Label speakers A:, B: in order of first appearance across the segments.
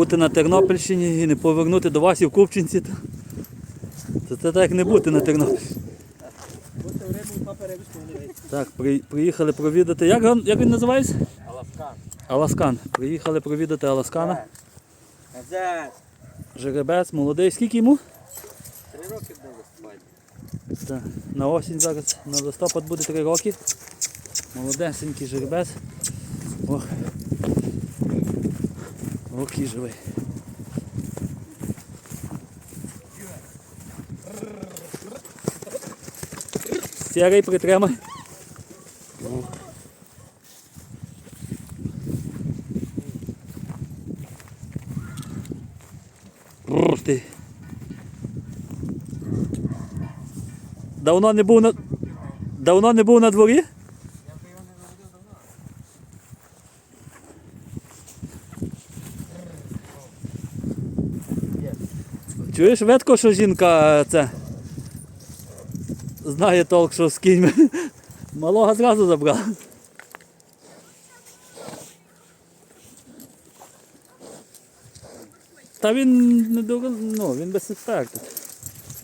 A: бути на Тернопільщині і не повернути до вас і в Купчинці, то, то це так не бути на Тернопільщині. Так, при, приїхали провідати. Як, він- як він називається?
B: Аласкан.
A: Аласкан. Приїхали провідати Аласкана.
B: Назад.
A: Жеребець, молодий. Скільки йому?
B: Три роки буде виступати.
A: Так, на осінь зараз, на листопад буде 3 роки. Молодесенький жеребець. Ох. Окей, живий. Сірий притримай. Ти. Давно не був на. Давно не був на дворі? Чуєш ветко, що жінка е, це знає толк, що з кіньми. Малого зразу забрала. Та він не дурно, ну, він без експерта.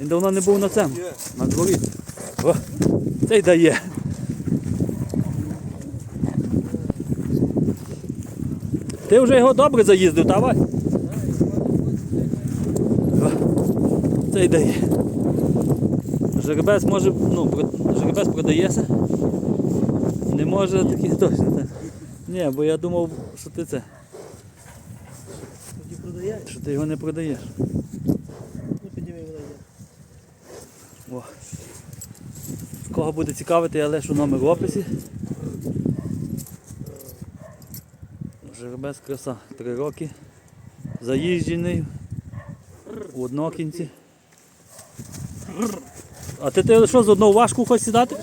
A: Він давно не був на цьому, на дворі. О, цей дає. Ти вже його добре заїздив, давай. Цей дає. Жеребець може, ну, жеребець продається. Не може такий точно. так. Ні, бо я думав, що ти це, що ти його не продаєш.
B: Ну підніми.
A: О. Кого буде цікавити, я лишу номер в описі. Жеребець краса, три роки. Заїжджений. У однокінці. А ти, ти що, з одного важку хочеш сідати?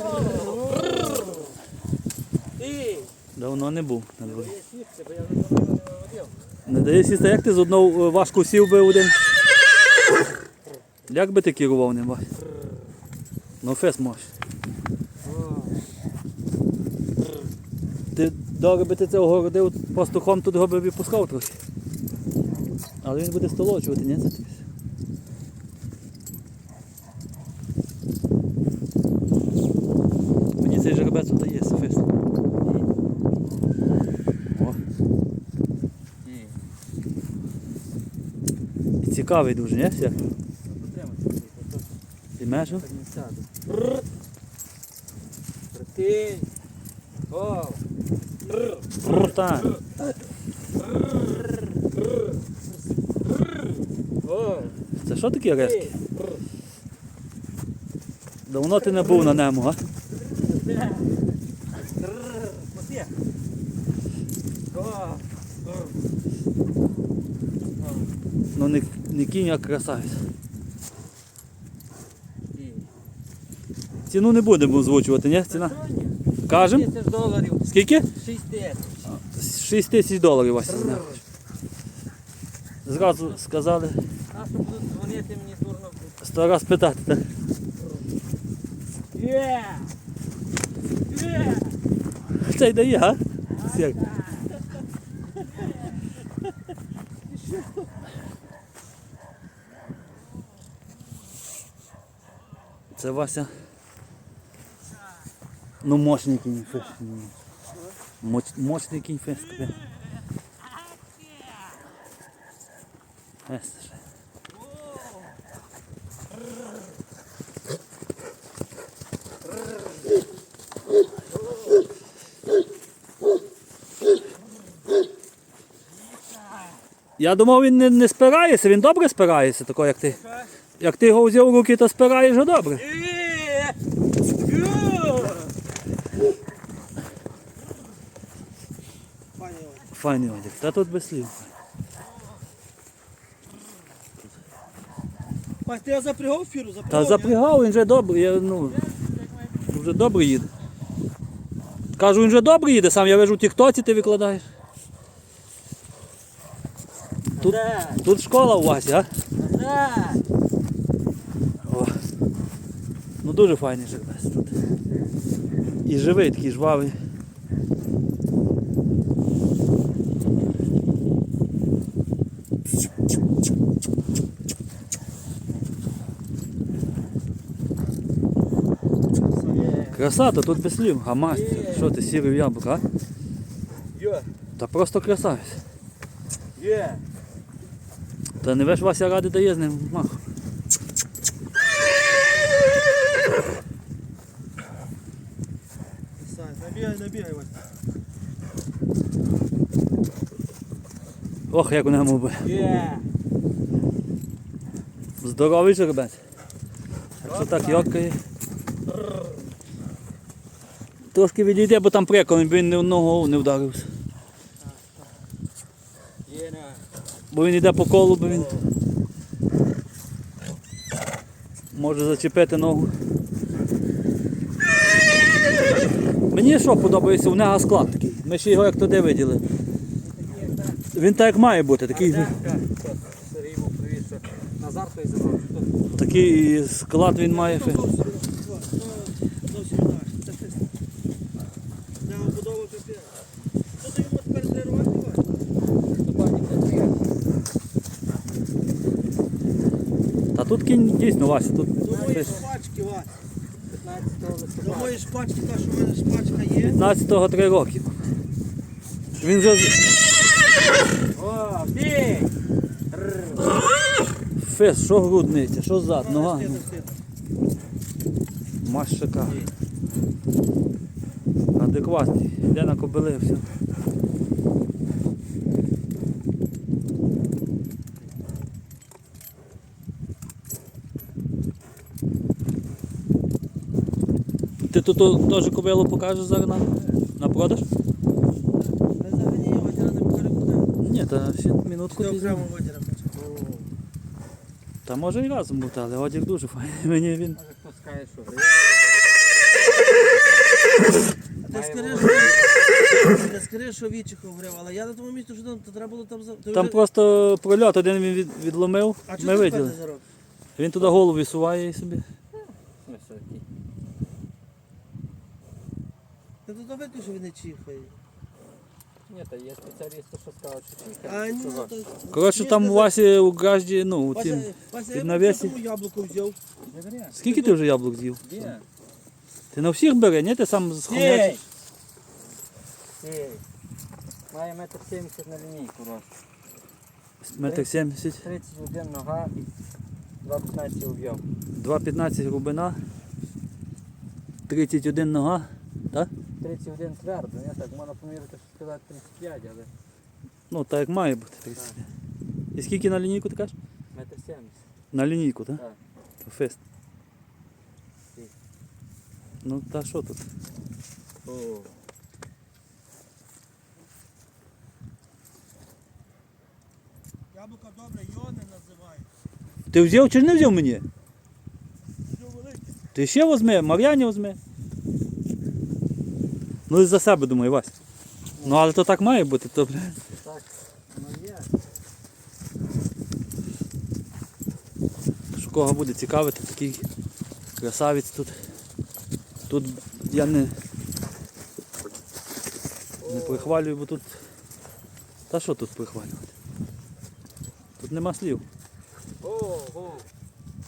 A: Давно не був
B: не
A: дає сісти, як ти з одного е, важку сів би один? Як би ти керував ним? Ну фес можеш. Ти добре би ти це огородив пастухом, тут його би відпускав трохи. Але він буде столочувати, ні? Це тобі? Мені цей жеребець дає фес. О,
B: Ні.
A: і цікавий дуже? Всяк?
B: Потримай.
A: Ти
B: не сяду. Прикинь. О!
A: Це що таке резки? Давно ти не був на ньому, а? Ну не, не кінь, а красавець. Ціну не будемо озвучувати, ні? Ціна. Кажем?
B: Тисяч доларів.
A: Скільки?
B: Шість тисяч.
A: 6 тисяч доларів Вася зняв. Зразу сказали,
B: А що дзвонити мені дурно?
A: сто раз питати, так?
B: Є! Є!
A: Цей дає, а? Сяк. Це Вася. Ну мощний кіньфеш. Моч, мощний кінь феш. куди? Ес ще. Я думав, він не, не спирається, він добре спирається, тако як ти. Як ти його взяв в руки, то спираєш його добре. Файний одяг. Та тут без слів.
B: Пані, ти його запрягав фіру?
A: Та
B: Запрягав?
A: запрягав, він вже добре, я, ну, вже добре їде. Кажу, він вже добре їде, сам я вижу в тіктоці ти викладаєш. Тут, тут школа у вас, а?
B: Назад!
A: Ну дуже файний жервець тут. І живий такий жвавий. Красата, тут без слів, гамасця. Що ти сірив яблук, а? Та просто красавець.
B: Є!
A: Та не веш Вася ради дає з ним
B: маху.
A: Ох, як у ньому би. Здоровий жеребець. Якщо так йокає. Трошки відійде, бо там прикол, бо він не в ногу не вдарився. Бо він йде по колу, бо він може зачепити ногу. Мені що подобається, у нього склад такий. Ми ще його як туди виділи. Він так як має бути, такий,
B: Сергій йому привіз, що Назар той забрав.
A: такий склад він має.
B: Зовсім інакше. Це. Що йому тепер тренувати?
A: Та тут кінь дійсно Вася, тут
B: Думаю,
A: десь
B: шпачки, Вась.
C: 15 листопада.
B: Думаю, шпачки, та, що в мене шпачка є.
A: 15-го 3 роки. Він вже з-! Фес, що грудниця, що зад, нога. Машика. Адекватний. Йде на кобили, все. Ти тут теж кобилу покажеш зараз на, на продаж?
B: Та взагалі його вадіра не перекладав.
A: Ні, та ще минутку. Та може і разом бути, але одяг дуже файний. Мені він.
C: Може хто скаже, що
B: ти скажи, що Вітчик говорив, але я на тому місці, що там то треба було там за. ти
A: Там
B: вже-
A: просто прольот один він від, відломив,
B: А чого
A: ми
B: ти
A: виділи. Він туди голову висуває і собі.
C: Високий.
B: Ти тут що він не чихає.
C: Ні, та є спеціалісти, що скажуть, що тільки.
B: А ні,
C: Чого?
B: то...
A: Коротше, там у Васі у гражді, ну, у тім.
B: Вася, я
A: навесі.
B: яблуко взяв.
A: Скільки ти вже яблук з'їв?
C: Де?
A: Ти на всіх бери, ні? Ти сам схомячиш.
C: Сій. Має метр сімдесят на лінійку рост.
A: Метр 70,
C: 31 нога, 2,15 об'єм.
A: 2,15 глибина, 31 нога.
C: 31 твердо, не так, можна поміряти, що сказати 35, але
A: Ну, так як має бути. 30. І скільки на лінійку ти кажеш?
C: метр 70.
A: На лінійку, так?
C: Так.
A: То фест.
C: Ні.
A: Ну та що тут?
C: О.
B: Яблуко добре, йони називають.
A: Ти взяв чи не взяв мені?
B: Що велике.
A: Ти ще возьми, Мар'яні возьми. Ну і за себе думаю, Вась. Ну але то так має бути, то бля.
C: Так, воно є.
A: Що кого буде цікавити, такий красавець тут. Тут я не, не прихвалюю, бо тут. Та що тут прихвалювати? Тут нема слів.
C: Ого.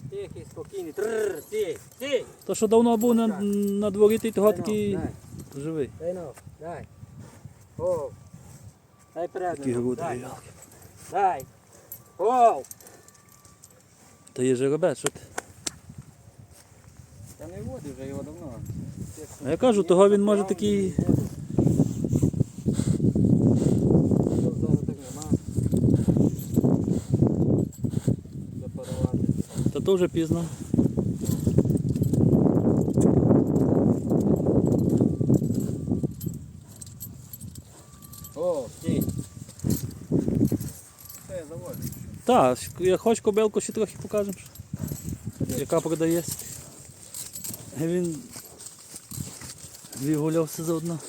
C: Тихий, спокійний. Трррр, стій, стій.
A: То що давно був на, на дворі, ти того
C: ну,
A: такий. Живий.
C: Дай ну, дай. О. Дай перед.
A: Такі
C: ну. Дай.
A: ялки.
C: Дай. О.
A: Та є жеребець, що ти?
C: Я не воду вже його давно.
A: А я кажу, того він може такий-. Та то вже пізно.
C: О, стій. Все, я заводжу.
A: Так, як хоч кобилку ще трохи покажемо, яка продається. І Він вигулявся заодно.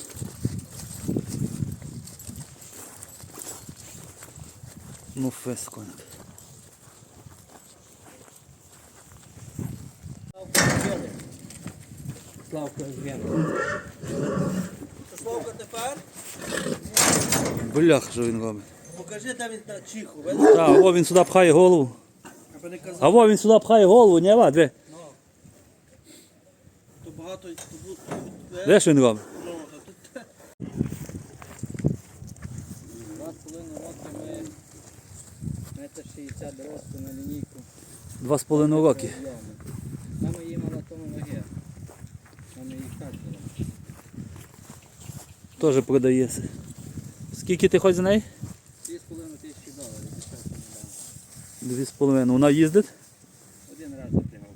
A: Ну фес коник.
C: Славка.
B: Та Славка тепер,
A: Блях, що він робить.
B: Покажи, де він та чиху, видиш?
A: Так, о, він сюди пхає голову.
B: Аби не казав,
A: А во він сюди пхає голову, не ва, дві.
B: то багато то тут.
A: Де ж він робить?
B: Ну, тут.
C: Два з половиною роки ми метр 60 росту на лінійку.
A: Два з половиною роки.
C: Об'єми. Мама її мала тому ноги. Мама її качала.
A: Теж продається. Скільки ти хочеш за неї?
C: Дві з половиною тисячі доларів. дешевше не дам.
A: Дві з половиною. Вона їздить?
C: Один раз запрягав.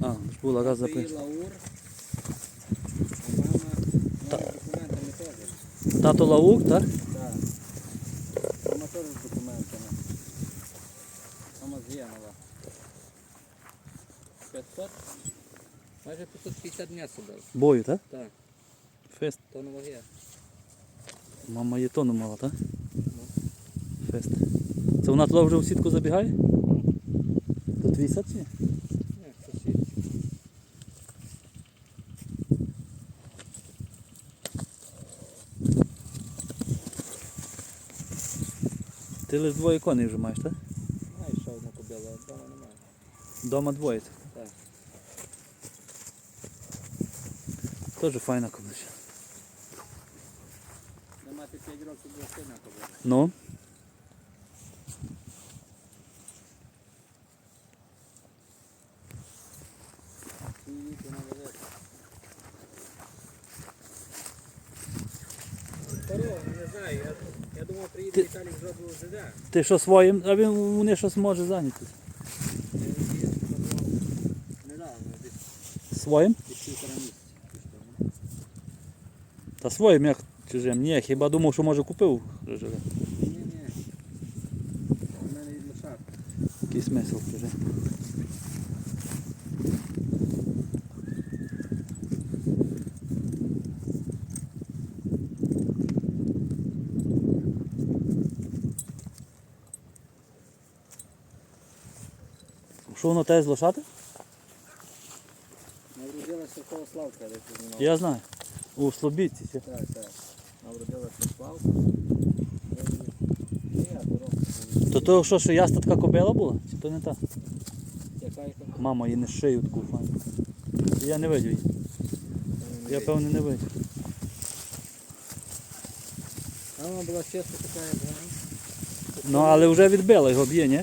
A: А, ж була раз
C: Свої лаур. А мама мама з документами теж.
A: Тато лаук, так?
C: Так. Мама теж з документами. Мама з'ємала. 500. Майже 560 днів сидів.
A: Бою, так?
C: Так,
A: Фест.
C: то на.
A: Мама є тону мала, так? Фест. Це вона туди вже в сітку забігає? То твій сад чи? Ти лише двоє коней вже маєш, так?
C: Маю ще одну кобилу, а вдома немає.
A: Дома двоє.
C: Так.
A: Теж файна кобилка.
C: Не мати 5 років була сильна кобила.
A: Ну,
C: Свій вік вона велика. Здорово, не знаю, я, я думав приїде
A: Ти-
C: Віталік зробив ЖД.
A: Ти що своїм, а він вони щось може зайняти.
C: Недавно, десь
A: Своїм? Та своїм як чужим. Ні, хіба думав, що може купив. Живе.
C: Ні, ні. У мене від лошадки.
A: Який смисл чужим. Що воно те з лошати?
C: Народилася в Славка, де ти знімав.
A: Я знаю. У Слобідці. ще.
C: Так, так. Народилася Славка. Ні, дорога.
A: То то що, що яста така кобила була? Чи то не та?
C: Яка яка?
A: Мама її не шию таку файну. Я не видів її. Я певно не видів.
C: Вона була чесно така, як вона.
A: Ну але вже відбила його б'є, ні?
C: Є,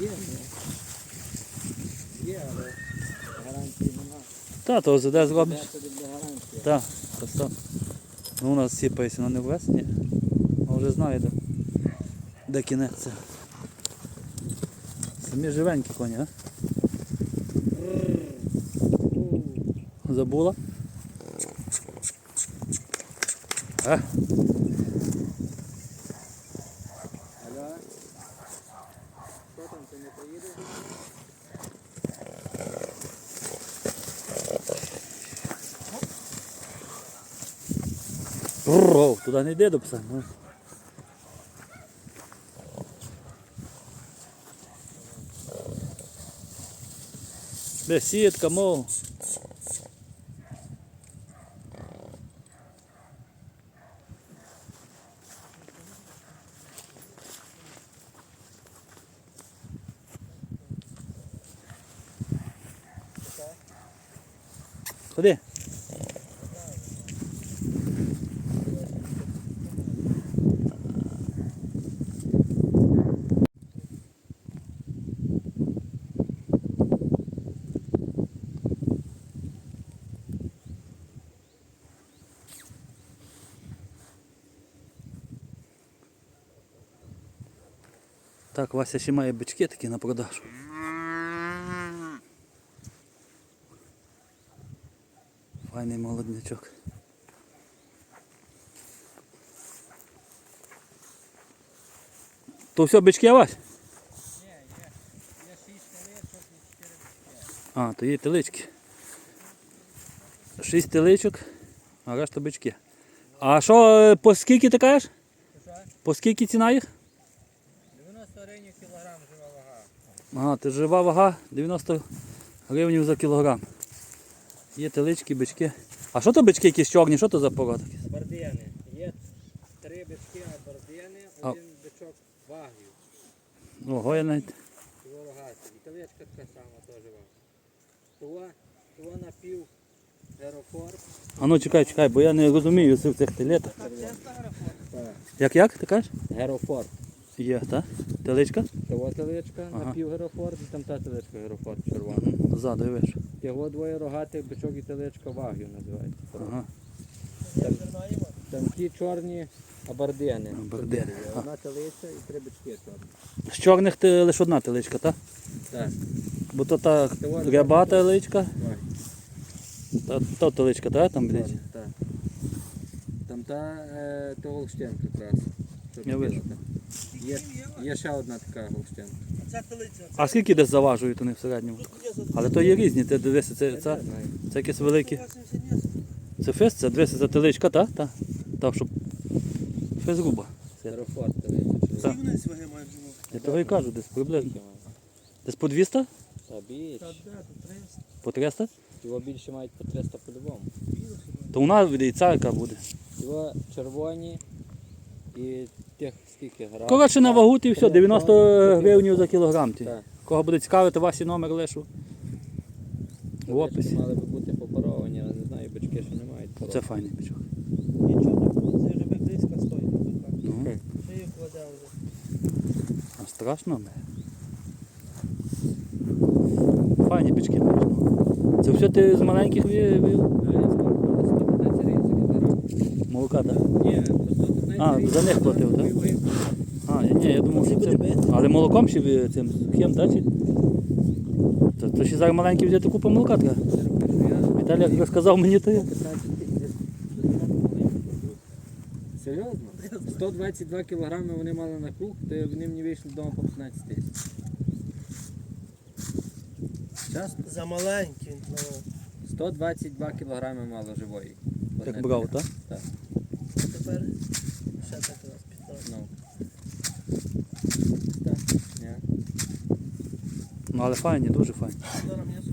C: є. Є, але гарантії немає.
A: Та, то ОЗД зробиш. Так, просто. Ну у нас сіпається на не ввес, ні. А вже знаю, де, де кінець це. Самі живенькі коні, а? Забула? А?
C: Алло? Що там, ти не поїдеш?
A: Рррр, туди не йди до пса. ну. Бесідка, мов. Ходи. Так, Вася ще має бички такі на продажу. Файний молоднячок. То все бички, Вась?
C: Ні, є. Є шість телечок і чотири
A: А, то є телички. Шість теличок, а решта бички. А що, е, по скільки ти кажеш? По скільки ціна їх?
C: 90 гривень кілограм жива вага.
A: Ага, ти жива вага 90 гривень за кілограм. Є телички, бички. А що то бички якісь чорні, що то за порода? такі?
C: Бардіни. Є три бички абордіни,
A: А.
C: один бичок вагів.
A: Ого, я навіть.
C: Його рогаті. І телечка така сама теж вага. Того Його напів герофорб.
A: А ну чекай, чекай, бо я не розумію в цих телетах. Як як ти кажеш?
C: Герофорб.
A: Є, так? Теличка?
C: Того телечка
A: Ага.
C: напів герофорб, і там та телечка герофорб червона.
A: Ззаду, я вижу.
C: Його двоє рогатих бичок і телечка вагю називається.
A: Ага.
B: Знаємо.
C: Там ті чорні Чотири є.
A: ага.
C: Одна телиця і три бички чорні.
A: З чорних ти лише одна теличка, так?
C: Так.
A: Бо то та ряба теличка, та, та теличка, так? Там блядь.
C: так. Там та е, то якраз.
A: Я вижу.
C: Є, є ще одна така голштенка.
B: А
A: скільки десь заважують вони в середньому?
B: За
A: Але то є різні, ти дивися, це, це, це якісь великі. Це фест, це дивися, це теличка, так? Так, так щоб фест груба.
C: Телиця
A: Так. Я того і кажу, десь приблизно. Десь по 200?
C: Та більше.
B: де, тут 300.
A: По 300?
C: Його більше мають по 300 по-любому.
A: То вона і ця яка буде.
C: Його червоні і тих скільки грам.
A: Коротше на вагу і все, 90 гривень за кілограм. ті.
C: Так.
A: Кого буде цікавити, Васі номер лишу. В описі.
C: Мали би бути попаровані, але не знаю, бички ще не мають
A: Це файний бичок.
B: Нічого не буде, це вже бекрийська стоїть.
A: Ну,
B: Ще її кладе вже.
A: а страшно не. Файні бички маєш. ну. Це все ти з маленьких ві- вів? Молока, так?
C: Ні, 115
A: А, за них платив, так? А, ні, я думав, що
B: Це?
A: Але молоком ще цим сухим, так? То, то ще зараз маленький взяти купу молока.
C: Я
A: Віталій як розказав мені, то я.
C: 15. Серйозно? 122 кілограми вони мали на круг, то вони мені вийшли вдома по 15 тисяч.
B: За маленький. ну.
C: 122 кілограми мало живої.
A: Як брав, так?
C: Так.
B: А тепер ще так раз 15.
C: Ну.
A: Але файні, дуже файні.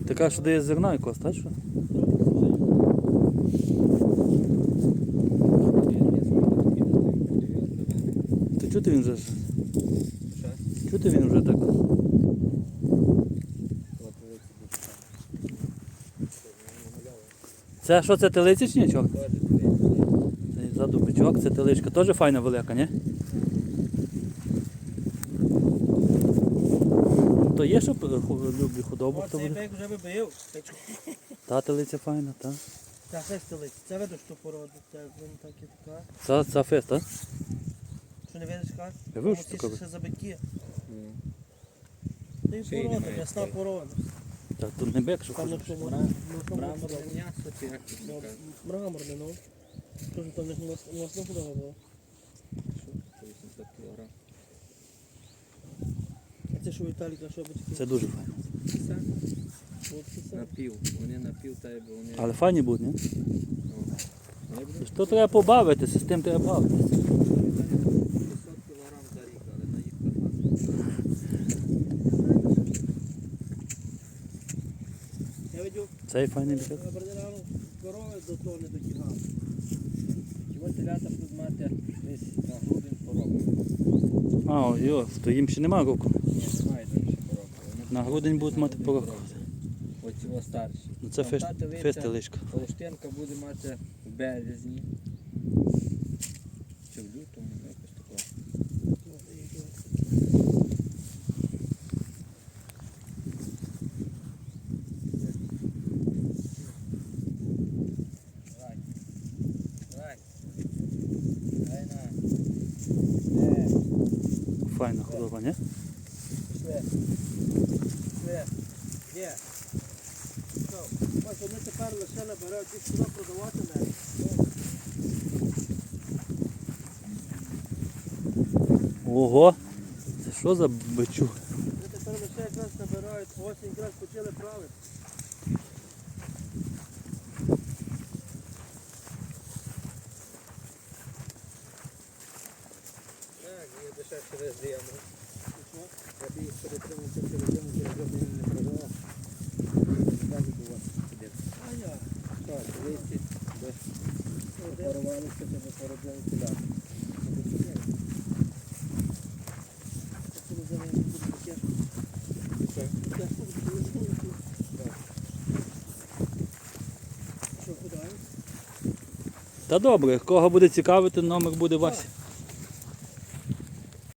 A: Ти кажеш, що дає зерна якось, так? Що? То чути він вже? ж? Чути він вже так? Це що це телиця чи ні, чорт? Це ззаду це теличка. Теж файна велика, ні? То є, що люблю худобу,
B: О,
A: хто
B: цей
A: буде?
B: вже вибив.
A: Та телиця файна, та.
B: Та фест телиця. Це видно, що порода. Це він так і така.
A: Це, це фест, так?
B: Що не видиш як?
A: Я вивчу таке.
B: ще за бики. Та й
C: Ще й
B: порода, м'ясна порода.
A: Так, тут не бек, що хочеш.
C: Мраморне м'ясо чи як це.
B: Мраморне, ну. Кажу, там була.
C: Що? Це 800 кілограм.
B: А це що Віталіка, що батьки?
A: Це дуже файно.
C: Це напів. Вони напів, та й бо вони...
A: Але файні будуть, ні? Що треба побавитися, з тим треба бавитися.
C: 500 кілограм за рік, але на їх карман.
B: Я видів,
A: Цей файний
B: на корови до того не дотягали.
C: Його телята будуть мати десь на грудень пороку.
A: А, йо, то їм ще немає року.
C: Ні, немає там ще по року. Вони
A: На грудень будуть мати по року.
C: Ось його старші.
A: Ну це
C: Там
A: фест,
C: та телиця, буде мати в березні. Чи в лютому, ну, якось такого. Давай. Давай. Дай на. Е,
A: Файна худоба, ні?
B: Пішли. Пішли. Є. Що? Бачу, вони тепер лише набирають їх сюди продавати навіть.
A: Ого! Це що за бичук?
B: Вони тепер лише якраз набирають, осінь якраз почали правити.
C: Так, є дешевше резину.
B: Що?
C: Я б їх перетримав через резину, через резину
A: Та добре, кого буде цікавити, номер буде Вася.